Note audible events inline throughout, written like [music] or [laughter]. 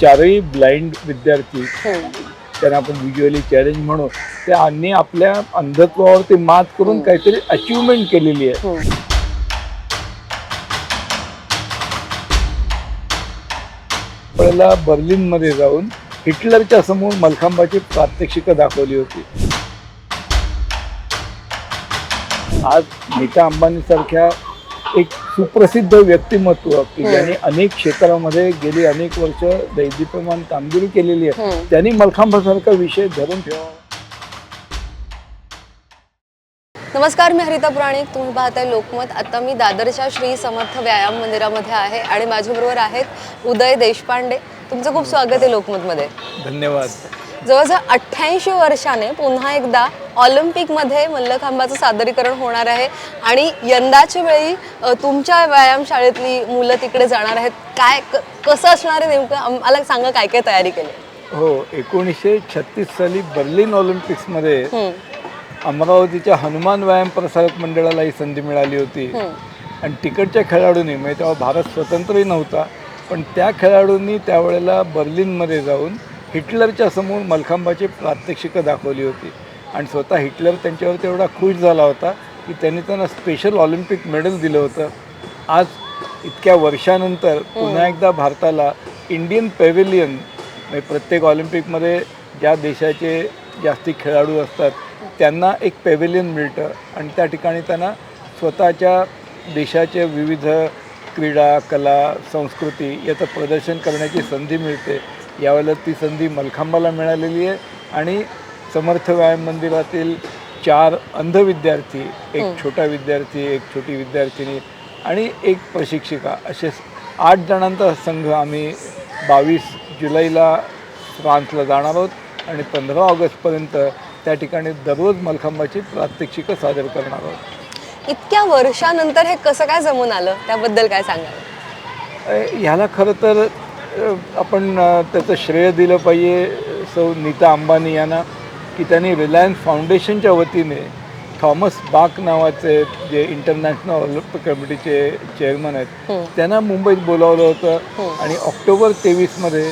चारही ब्लाइंड विद्यार्थी त्यांना आपण व्हिज्युअली चॅलेंज म्हणू त्यांनी आपल्या अंधत्वावरती मात करून काहीतरी अचिव्हमेंट केलेली आहे. पहिला बर्लिनमध्ये जाऊन हिटलरच्या समोर मलखांबाची प्रात्यक्षिकं दाखवली होती. आज नीता अंबानी सारख्या एक सुप्रसिद्ध व्यक्तिमत्व की ज्यांनी अनेक क्षेत्रामध्ये गेली अनेक वर्ष दैदीप्यमान कामगिरी केलेली आहे. त्यांनी मलखांबासारखा विषय धरून ठेवा. नमस्कार मी हरिता पुराणिक. तुम्ही पाहताय लोकमत. आता मी दादरच्या श्री समर्थ व्यायाम मंदिरामध्ये आहे आणि माझ्याबरोबर आहेत उदय देशपांडे. तुमचं खूप स्वागत आहे लोकमतमध्ये. धन्यवाद. जवळजवळ अठ्ठ्याऐंशी वर्षाने पुन्हा एकदा ऑलिम्पिकमध्ये मल्लखांबाचं सादरीकरण होणार आहे. आणि यंदाच्या वेळी तुमच्या व्यायामशाळेतली मुलं तिकडे जाणार आहेत. काय क- कसं असणार आहे नेमकं? आम्हाला सांगा काय काय तयारी केली. हो एकोणीसशे छत्तीस साली बर्लिन ऑलिम्पिक्समध्ये अमरावतीच्या हनुमान व्यायाम प्रसारक मंडळाला ही संधी मिळाली होती. आणि तिकडच्या खेळाडूंनी म्हणजे तेव्हा भारत स्वतंत्रही नव्हता पण त्या खेळाडूंनी त्यावेळेला बर्लिनमध्ये जाऊन हिटलरच्या समोर मलखांबाची प्रात्यक्षिकं दाखवली होती. आणि स्वतः हिटलर त्यांच्यावरती एवढा खुश झाला होता की त्यांनी त्यांना स्पेशल ऑलिम्पिक मेडल दिलं होतं. आज इतक्या वर्षानंतर पुन्हा एकदा भारताला इंडियन पेव्हिलियन म्हणजे प्रत्येक ऑलिम्पिकमध्ये ज्या देशाचे जास्ती खेळाडू असतात त्यांना एक पेव्हिलियन मिळतं. आणि त्या ठिकाणी त्यांना स्वतःच्या देशाचे विविध क्रीडा कला संस्कृती याचं प्रदर्शन करण्याची संधी मिळते. यावेळेला ती संधी मलखांबाला मिळालेली आहे. आणि समर्थ व्यायाम मंदिरातील चार अंध विद्यार्थी एक छोटा विद्यार्थी एक छोटी विद्यार्थिनी आणि एक प्रशिक्षिका असे आठ जणांचा संघ आम्ही बावीस जुलैला फ्रान्सला जाणार आहोत आणि पंधरा ऑगस्टपर्यंत त्या ठिकाणी दररोज मलखांबाची प्रात्यक्षिकं सादर करणार आहोत. इतक्या वर्षानंतर हे कसं काय जमून आलं? त्याबद्दल काय सांगाल? अ, ह्याला खरं तर आपण त्याचं श्रेय दिलं पाहिजे. सौ नीता अंबानी यांना की त्यांनी रिलायन्स फाउंडेशनच्या वतीने थॉमस बाक नावाचे जे इंटरनॅशनल ऑलिम्पिक कमिटीचे चेअरमन आहेत त्यांना मुंबईत बोलावलं होतं. आणि ऑक्टोबर तेवीसमध्ये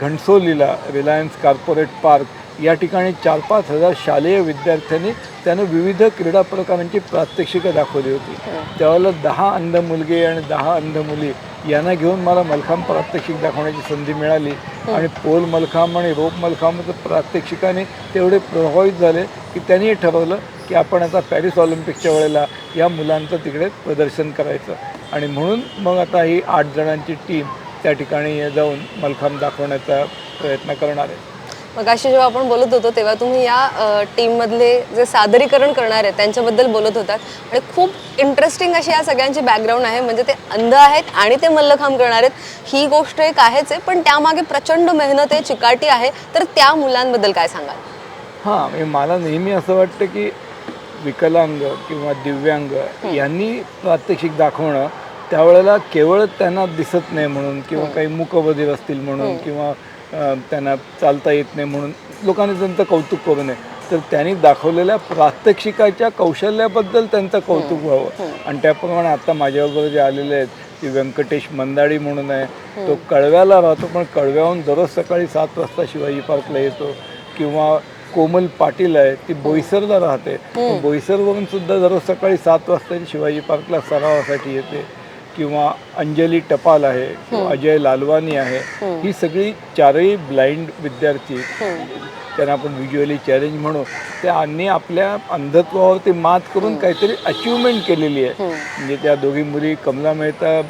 घणसोलीला रिलायन्स कॉर्पोरेट पार्क या ठिकाणी चार पाच हजार शालेय विद्यार्थ्यांनी त्यानं विविध क्रीडा प्रकारांची प्रात्यक्षिकं दाखवली होती. त्यावेळेला दहा अंध मुलगे आणि दहा अंध मुली यांना घेऊन मला मलखांब प्रात्यक्षिक दाखवण्याची संधी मिळाली. आणि पोल मलखांब आणि रोप मलखांबाचं प्रात्यक्षिकाने तेवढे प्रभावित झाले की त्यांनी ठरवलं की आपण आता पॅरिस ऑलिम्पिकच्या वेळेला या मुलांचं तिकडे प्रदर्शन करायचं. आणि म्हणून मग आता ही आठ जणांची टीम त्या ठिकाणी जाऊन मलखांब दाखवण्याचा प्रयत्न करणार आहे. मग अशी जेव्हा आपण बोलत होतो तेव्हा तुम्ही या टीममधले जे सादरीकरण करणार आहेत त्यांच्याबद्दल बोलत होतात. आणि खूप इंटरेस्टिंग अशी या सगळ्यांची बॅकग्राऊंड आहे. म्हणजे ते अंध आहेत आणि ते मल्लखांब करणार आहेत. ही गोष्ट एक आहेच आहे. पण त्यामागे प्रचंड मेहनत आहे चिकाटी आहे. तर त्या मुलांबद्दल काय सांगाल? हां म्हणजे मला नेहमी असं वाटतं की विकलांग किंवा दिव्यांग यांनी प्रात्यक्षिक दाखवणं त्यावेळेला केवळ त्यांना दिसत नाही म्हणून किंवा काही मूकबधीर असतील म्हणून किंवा त्यांना चालता येत नाही म्हणून लोकांनी त्यांचं कौतुक करू नये. तर त्यांनी दाखवलेल्या प्रात्यक्षिकाच्या कौशल्याबद्दल त्यांचं कौतुक व्हावं. आणि त्याप्रमाणे आता माझ्याबरोबर जे आलेले आहेत ते व्यंकटेश मंदाडी म्हणून आहे तो कळव्याला राहतो पण कळव्याहून दररोज सकाळी सात वाजता शिवाजी पार्कला येतो. किंवा कोमल पाटील आहे ती बोईसरला राहते. बोईसरवरून सुद्धा दररोज सकाळी सात वाजता शिवाजी पार्कला सरावासाठी येते. किंवा अंजली टपाल आहे किंवा अजय लालवानी आहे ही सगळी चारही ब्लाइंड विद्यार्थी त्यांना आपण व्हिज्युअली चॅलेंज म्हणू त्यांनी आपल्या अंधत्वावरती मात करून काहीतरी अचिव्हमेंट केलेली आहे. म्हणजे त्या दोघी मुली कमला मेहता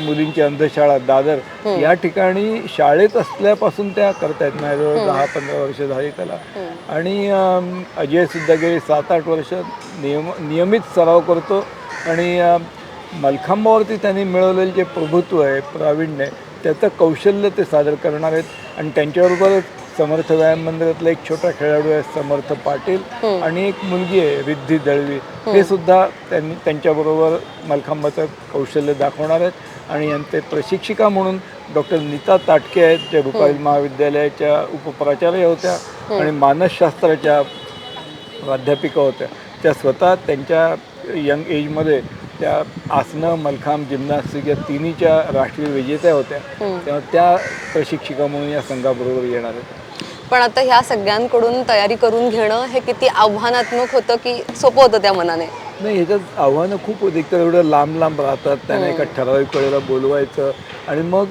मुलींची अंधशाळा दादर या ठिकाणी शाळेत असल्यापासून त्या करतायत. माझ्याजवळ दहा पंधरा वर्ष झाली त्याला. आणि अजय सुद्धा गेली सात आठ वर्ष नियम नियमित सराव करतो. आणि मलखांबावरती त्यांनी मिळवलेले जे प्रभुत्व आहे प्रावीण्य आहे त्याचं कौशल्य ते सादर करणार आहेत. आणि त्यांच्याबरोबर समर्थ व्यायाम मंदिरातला एक छोटा खेळाडू आहे समर्थ पाटील आणि एक मुलगी आहे रिद्धी दळवी. हे. सुद्धा त्यांनी त्यांच्याबरोबर मलखांबाचं कौशल्य दाखवणार आहेत. आणि यांचे प्रशिक्षिका म्हणून डॉक्टर नीता ताटके आहेत ज्या रुपाली महाविद्यालयाच्या उपप्राचार्य होत्या आणि मानसशास्त्राच्या प्राध्यापिका होत्या. त्या स्वतः त्यांच्या यंग एजमध्ये त्या आसनं मलखांब जिम्नॅस्टिक या तिन्हीच्या राष्ट्रीय विजेत्या होत्या. तेव्हा त्या प्रशिक्षिका म्हणून या संघाबरोबर येणार आहेत. पण आता ह्या सगळ्यांकडून तयारी करून घेणं हे किती आव्हानात्मक होतं की सोपं होतं त्या मनाने? नाही ह्याच्यात आव्हानं खूप होती. तर एवढं लांब लांब राहतात त्यांना एका ठराविक वेळेला बोलवायचं आणि मग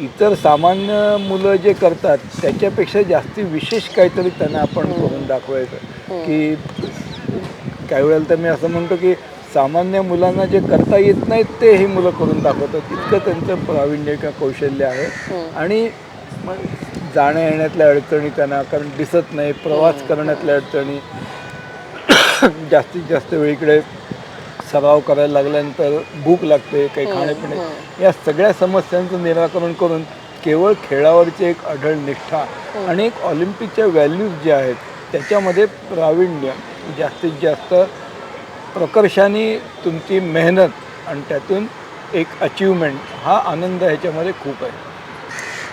इतर सामान्य मुलं जे करतात त्याच्यापेक्षा जास्ती विशेष काहीतरी त्यांना आपण करून दाखवायचं. की काही वेळेला तर मी असं म्हणतो की सामान्य मुलांना जे करता येत नाहीत ते ही मुलं करून दाखवतात. इतकं त्यांचं प्रावीण्य किंवा कौशल्य आहे. आणि मग जाण्या येण्यातल्या अडचणी त्यांना कारण दिसत नाही प्रवास करण्यातल्या अडचणी. जास्तीत जास्त वेळ इकडे सराव करायला लागल्यानंतर भूक लागते काही खाण्यापिणे या सगळ्या समस्यांचं निराकरण करून केवळ खेळावरची एक अढळ निष्ठा आणि एक ऑलिम्पिकच्या व्हॅल्यूज ज्या आहेत त्याच्यामध्ये प्रावीण्य जास्तीत जास्त प्रकर्षाने तुमची मेहनत आणि त्यातून एक अचिव्हमेंट हा आनंद ह्याच्यामध्ये खूप आहे.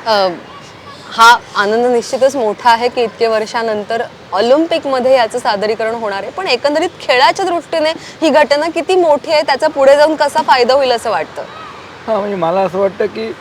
अ, हा आनंद निश्चितच मोठा आहे की इतके वर्षानंतर ऑलिम्पिकमध्ये याचं सादरीकरण होणार आहे. पण एकंदरीत खेळाच्या दृष्टीने ही घटना किती मोठी आहे त्याचा पुढे जाऊन कसा फायदा होईल असं वाटतं? हां म्हणजे मला असं वाटतं की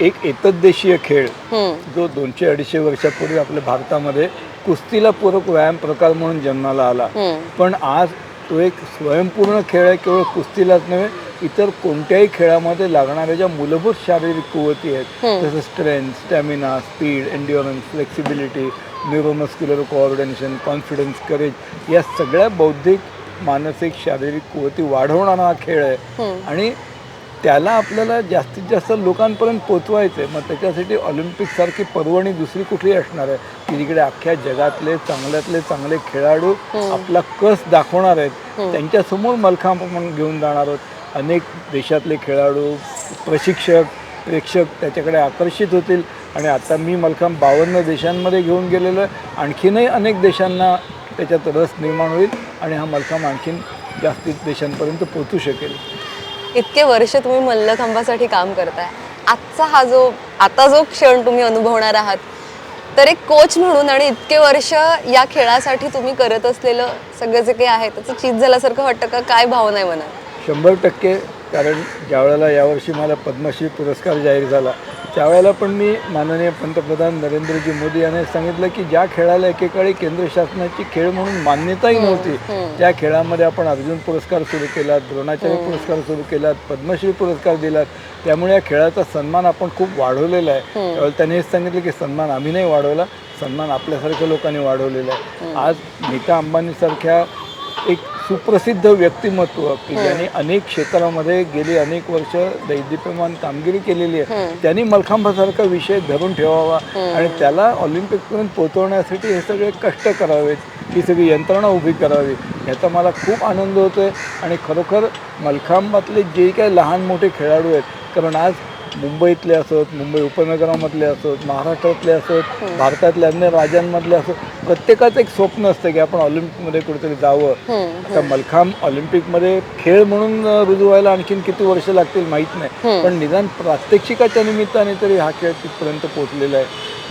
एक एतद्देशीय खेळ हम्म, जो दोनशे अडीचशे वर्षापूर्वी आपल्या भारतामध्ये कुस्तीला पूरक व्यायाम प्रकार म्हणून जन्माला आला. हम्म, पण आज तो एक स्वयंपूर्ण खेळ आहे केवळ कुस्तीलाच नव्हे इतर कोणत्याही खेळामध्ये लागणाऱ्या ज्या मूलभूत शारीरिक कुवती आहेत जसं strength stamina speed endurance flexibility neuromuscular coordination confidence courage या सगळ्या बौद्धिक मानसिक शारीरिक कुवती वाढवणारा हा खेळ आहे. आणि त्याला आपल्याला जास्तीत जास्त लोकांपर्यंत पोचवायचं आहे. मग त्याच्यासाठी ऑलिम्पिकसारखी पर्वणी दुसरी कुठली असणार आहे. की जिकडे अख्ख्या जगातले चांगल्यातले चांगले खेळाडू आपला कस दाखवणार आहेत त्यांच्यासमोर मलखांब आपण घेऊन जाणार आहोत. अनेक देशातले खेळाडू प्रशिक्षक प्रेक्षक त्याच्याकडे आकर्षित होतील. आणि आता मी मलखांब बावन्न देशांमध्ये घेऊन गेलेलो आहे. आणखीनही अनेक देशांना त्याच्यात रस निर्माण होईल आणि हा मलखांब आणखीन जास्तीत देशांपर्यंत पोचू शकेल. इतके वर्ष तुम्ही मल्लखांबासाठी काम करताय. आजचा हा जो आता जो क्षण तुम्ही अनुभवणार आहात तर एक कोच म्हणून आणि इतके वर्ष या खेळासाठी तुम्ही करत असलेलं सगळं जे काही आहे त्याचं चीज झाल्यासारखं वाटतं का? काय भावना आहे मनात? शंभर टक्के कारण ज्या वेळेला यावर्षी मला पद्मश्री पुरस्कार जाहीर झाला त्यावेळेला पण मी माननीय पंतप्रधान नरेंद्रजी मोदी यांनी सांगितलं की ज्या खेळाला एकेकाळी केंद्र शासनाची खेळ म्हणून मान्यताही नव्हती त्या खेळामध्ये आपण अर्जुन पुरस्कार सुरू केलात द्रोणाचार्य पुरस्कार सुरू केलात पद्मश्री पुरस्कार दिलात त्यामुळे या खेळाचा सन्मान आपण खूप वाढवलेला आहे. त्यावेळेला त्यांनी हेच सांगितलं की सन्मान आम्ही नाही वाढवला सन्मान आपल्यासारख्या लोकांनी वाढवलेला आहे. आज नीता अंबानीसारख्या एक सुप्रसिद्ध व्यक्तिमत्व की ज्यांनी अनेक क्षेत्रामध्ये गेली अनेक वर्ष दैदिप्यमान कामगिरी केलेली आहे. त्यांनी मलखांबासारखा विषय धरून ठेवावा आणि त्याला ऑलिम्पिकपर्यंत पोहोचवण्यासाठी हे सगळे कष्ट करावेत. ही सगळी यंत्रणा उभी करावी. याचा मला खूप आनंद होतोय. आणि खरोखर मलखांबातले जे काही लहान मोठे खेळाडू आहेत कारण आज मुंबईतले असोत मुंबई उपनगरामधले असोत महाराष्ट्रातले असोत भारतातल्या अन्य राज्यांमधले असोत प्रत्येकाचं एक स्वप्न असतं की आपण ऑलिम्पिकमध्ये कुठेतरी जावं. आता मलखांब ऑलिम्पिकमध्ये खेळ म्हणून रुजू व्हायला आणखीन किती वर्ष लागतील माहीत नाही. पण निदान प्रात्यक्षिकाच्या निमित्ताने तरी हा खेळ तिथपर्यंत पोहोचलेला आहे.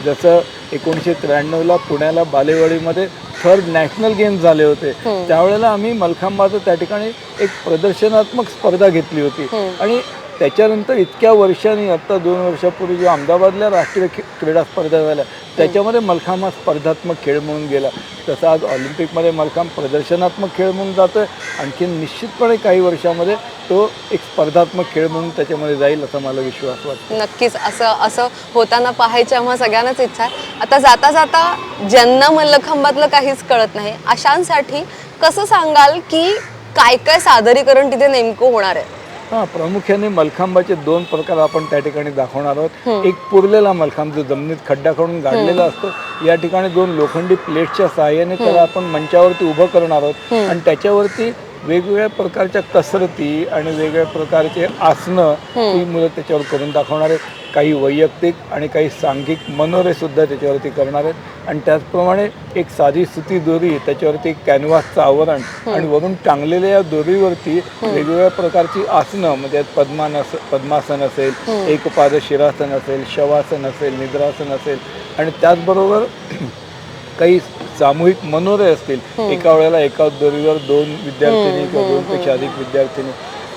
जसं एकोणीसशे त्र्याण्णवला पुण्याला बालेवाडीमध्ये थर्ड नॅशनल गेम्स झाले होते. त्यावेळेला आम्ही मलखांबाचं त्या ठिकाणी एक प्रदर्शनात्मक स्पर्धा घेतली होती. आणि त्याच्यानंतर इतक्या वर्षांनी आत्ता दोन वर्षापूर्वी जो अहमदाबादला राष्ट्रीय खे- क्रीडा स्पर्धा झाल्या त्याच्यामध्ये मलखांब हा स्पर्धात्मक खेळ म्हणून गेला. तसं आज ऑलिम्पिकमध्ये मलखांब प्रदर्शनात्मक खेळ म्हणून जातोय. आणखीन निश्चितपणे काही वर्षामध्ये तो एक स्पर्धात्मक खेळ म्हणून त्याच्यामध्ये जाईल असा मला विश्वास वाटतो. नक्कीच. असं असं होताना पाहायची आम्हा सगळ्यांनाच इच्छा आहे. आता जाता जाता ज्यांना मल्लखांबातलं काहीच कळत नाही अशांसाठी कसं सांगाल की काय काय सादरीकरण तिथे नेमकं होणार आहे? हा प्रामुख्याने मलखांबाचे दोन प्रकार आपण त्या ठिकाणी दाखवणार आहोत. एक पुरलेला मलखांब जो जमिनीत खड्डा करून गाडलेला असतो या ठिकाणी दोन लोखंडी प्लेटच्या सहाय्याने त्याला आपण मंचावरती उभं करणार आहोत. आणि त्याच्यावरती वेगवेगळ्या प्रकारच्या कसरती आणि वेगवेगळ्या प्रकारचे आसनं ही मुलं त्याच्यावर करून दाखवणार आहेत. काही वैयक्तिक आणि काही सांघिक मनोरे सुद्धा त्याच्यावरती करणार आहेत. आणि त्याचप्रमाणे एक साधी सुती दोरी त्याच्यावरती कॅनव्हासचं आवरण आणि वरून टांगलेल्या या दोरीवरती वेगवेगळ्या प्रकारची आसनं म्हणजे यात पद्मानस पद्मासन असेल एकपाद शिरासन असेल शवासन असेल निद्रासन असेल. आणि त्याचबरोबर [clears throat] काही सामूहिक मनोरे असतील एका वेळेला एका दोरीवर दोन विद्यार्थिनी किंवा दोनपेक्षा अधिक विद्यार्थिनी.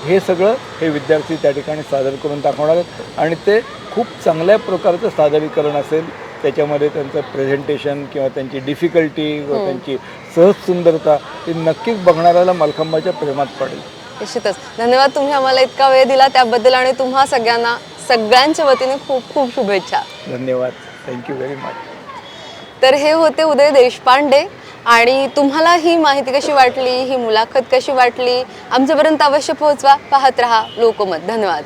हे सगळं हे विद्यार्थी त्या ठिकाणी सादर करून दाखवणार आहेत. आणि ते खूप चांगल्या प्रकारचं सादरीकरण असेल त्याच्यामध्ये त्यांचं प्रेझेंटेशन किंवा त्यांची डिफिकल्टी किंवा त्यांची सहज सुंदरता ही नक्कीच बघणाऱ्याला मलखांबाच्या प्रेमात पडेल. निश्चितच. धन्यवाद तुम्ही आम्हाला इतका वेळ दिला त्याबद्दल आणि तुम्हा सगळ्यांना सगळ्यांच्या वतीने खूप खूप शुभेच्छा. धन्यवाद. थँक्यू व्हेरी मच तर हे होते उदय देशपांडे आणि तुम्हाला ही माहिती कशी वाटली ही मुलाखत कशी वाटली आमच्यापर्यंत अवश्य पोहोचवा. पाहत रहा लोकमत. धन्यवाद.